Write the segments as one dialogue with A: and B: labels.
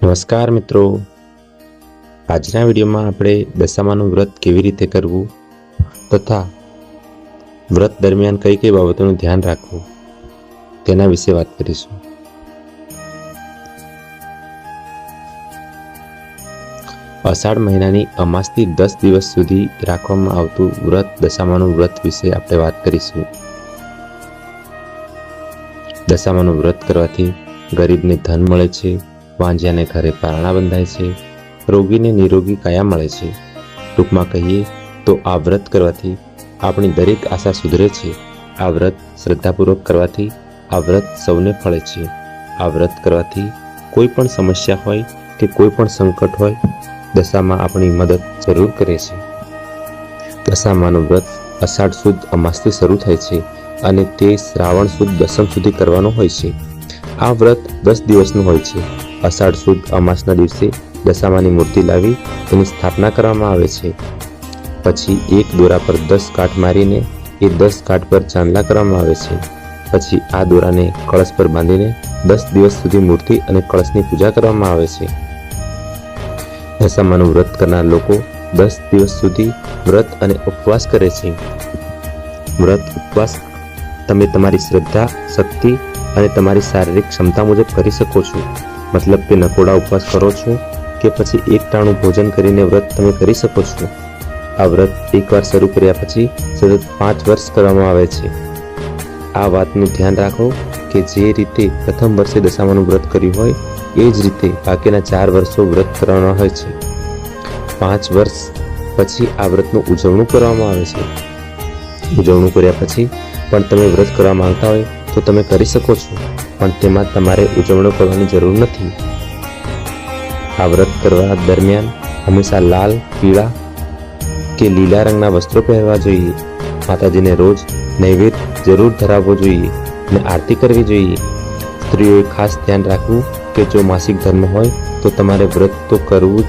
A: નમસ્કાર મિત્રો. આજના વિડીયોમાં આપણે દશામાનું વ્રત કેવી રીતે કરવું તથા વ્રત દરમિયાન કઈ કઈ બાબતોનું ધ્યાન રાખવું તેના વિશે વાત કરીશું. અષાઢ મહિનાની અમાસથી દસ દિવસ સુધી રાખવામાં આવતું વ્રત દશામાનું વ્રત વિશે આપણે વાત કરીશું. દશામાનું વ્રત કરવાથી ગરીબને ધન મળે છે વાંજ્યાને ઘરે પારણા બંધાય છે. રોગીને નિરોગી કાયા મળે છે. ટૂંકમાં કહીએ તો આ વ્રત કરવાથી આપણી દરેક આશા સુધરે છે. આ વ્રત શ્રદ્ધાપૂર્વક કરવાથી આ વ્રત સૌને ફળે છે. આ વ્રત કરવાથી કોઈ પણ સમસ્યા હોય કે કોઈ પણ સંકટ હોય, દશામાં આપણી મદદ જરૂર કરે છે. દશામાનું વ્રત અષાઢ સુદ અમાસથી શરૂ થાય છે અને તે શ્રાવણ સુદ દસમ સુધી કરવાનું હોય છે. આ વ્રત દસ દિવસનું હોય છે. અષાઢ સુદ અમાસના દિવસે દશામાની મૂર્તિ લાવી તેની સ્થાપના કરવામાં આવે છે. પછી એક દોરા પર દસ કાઠ મારીને એ દસ કાઠ પર ચાંદલા કરવામાં આવે છે. પછી આ દોરાને કળશ પર બાંધીને દસ દિવસ સુધી મૂર્તિ અને કળશની પૂજા કરવામાં આવે છે. દશામાનું વ્રત કરનાર લોકો દસ દિવસ સુધી વ્રત અને ઉપવાસ કરે છે. વ્રત, ઉપવાસ તમે તમારી શ્રદ્ધા, શક્તિ અને તમારી શારીરિક ક્ષમતા મુજબ કરી શકો છો. મતલબ કે નકોડા ઉપવાસ કરો છો કે પછી એક ટાણું ભોજન કરીને વ્રત તમે કરી શકો છો? આ વ્રત એકવાર શરૂ કર્યા પછી સતત પાંચ વર્ષ કરવામાં આવે છે. આ વાતનું ધ્યાન રાખો કે જે રીતે પ્રથમ વર્ષે દશામાનું વ્રત કર્યું હોય, એ જ રીતે બાકીના ચાર વર્ષો વ્રત કરવાના હોય છે. પાંચ વર્ષ પછી આ વ્રતનું ઉજવણું કરવામાં આવે છે. ઉજવણું કર્યા પછી પણ તમે વ્રત કરવા માંગતા હોય તો તમે કરી શકો છો, પણ તેમાં તમારે ઉજવણો કરવાની જરૂર નથી. આ વ્રત કરવા દરમિયાન હંમેશા લાલ, પીળા કે લીલા રંગના વસ્ત્રો પહેરવા જોઈએ. માતાજીને રોજ નૈવેદ્ય જરૂર ધરાવવો જોઈએ અને આરતી કરવી જોઈએ. સ્ત્રીઓએ ખાસ ધ્યાન રાખવું કે જો માસિક ધર્મ હોય તો તમારે વ્રત તો કરવું જ,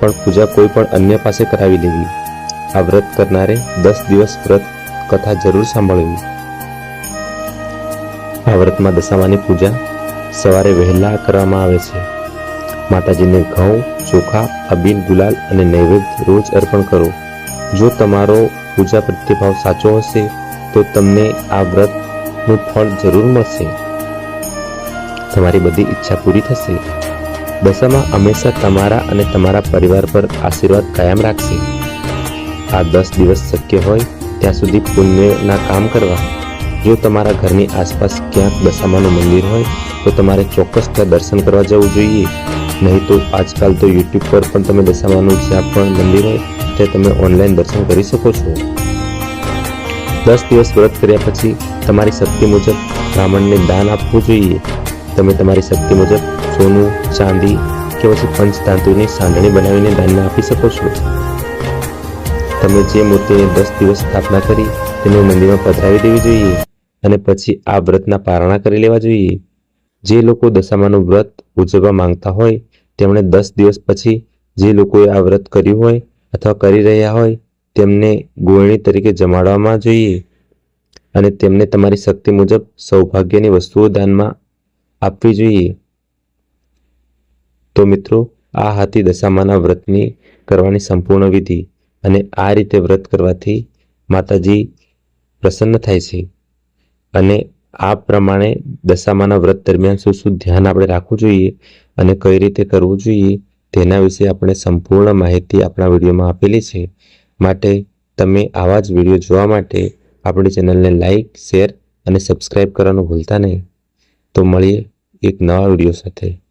A: પણ પૂજા કોઈ પણ અન્ય પાસે કરાવી લેવી. આ વ્રત કરનારે દસ દિવસ વ્રત કથા જરૂર સાંભળવી. આ વ્રતમાં દશામાની પૂજા સવારે વહેલા કરવામાં આવે છે. માતાજીને ઘઉં, ચોખા, અબીન, ગુલાલ અને નૈવેદ્ય રોજ અર્પણ કરો. જો તમારો પૂજા પ્રતિભાવ સાચો હશે, તો તમને આ વ્રતનું ફળ જરૂર મળશે. તમારી બધી ઈચ્છા પૂરી થશે. દશામાં હંમેશા તમારા અને તમારા પરિવાર પર આશીર્વાદ કાયમ રાખશે. આ દસ દિવસ શક્ય હોય, ત્યાં સુધી પુણ્યના કામ કરવા. જો તમારા ઘરની આસપાસ ક્યાંક દશામાનું મંદિર હોય, તો તમારે ચોક્કસ ત્યાં દર્શન કરવા જવું જોઈએ. નહીં તો આજકાલ તો યુટ્યુબ પર પણ તમે દશામાનું જ્યાં પણ મંદિર હોય, ત્યાં તમે ઓનલાઈન દર્શન કરી શકો છો. દસ દિવસ વ્રત કર્યા પછી તમારી શક્તિ મુજબ બ્રાહ્મણને દાન આપવું જોઈએ. તમે તમારી શક્તિ મુજબ સોનું, ચાંદી કે પછી પંચધાતુની સાંધણી બનાવીને દાનમાં આપી શકો છો. તમે જે મૂર્તિને દસ દિવસ સ્થાપના કરી, તેને મંદિરમાં પધરાવી દેવી જોઈએ. અને પછી આ વ્રતના પારણા કરી લેવા જોઈએ. જે લોકો દશામાનું વ્રત ઉજવવા માંગતા હોય, તેમણે દસ દિવસ પછી જે લોકોએ આ વ્રત કર્યું હોય અથવા કરી રહ્યા હોય, તેમને ગોળણી તરીકે જમાડવામાં જોઈએ. અને તેમને તમારી શક્તિ મુજબ સૌભાગ્યની વસ્તુઓ દાનમાં આપવી જોઈએ. તો મિત્રો, આ હતી દશામાના વ્રતની કરવાની સંપૂર્ણ વિધિ અને આ રીતે વ્રત કરવાથી માતાજી પ્રસન્ન થાય છે. અને આ પ્રમાણે દશામાના વ્રત દરમિયાન શું શું ધ્યાન આપણે રાખવું જોઈએ અને કઈ રીતે કરવું જોઈએ, તેના વિશે આપણે સંપૂર્ણ માહિતી આપણા વિડીયોમાં આપેલી છે. માટે તમે આવા જ વીડિયો જોવા માટે આપણી ચેનલને લાઈક, શેર અને સબસ્ક્રાઈબ કરવાનું ભૂલતા નહીં. તો મળીએ એક નવા વીડિયો સાથે.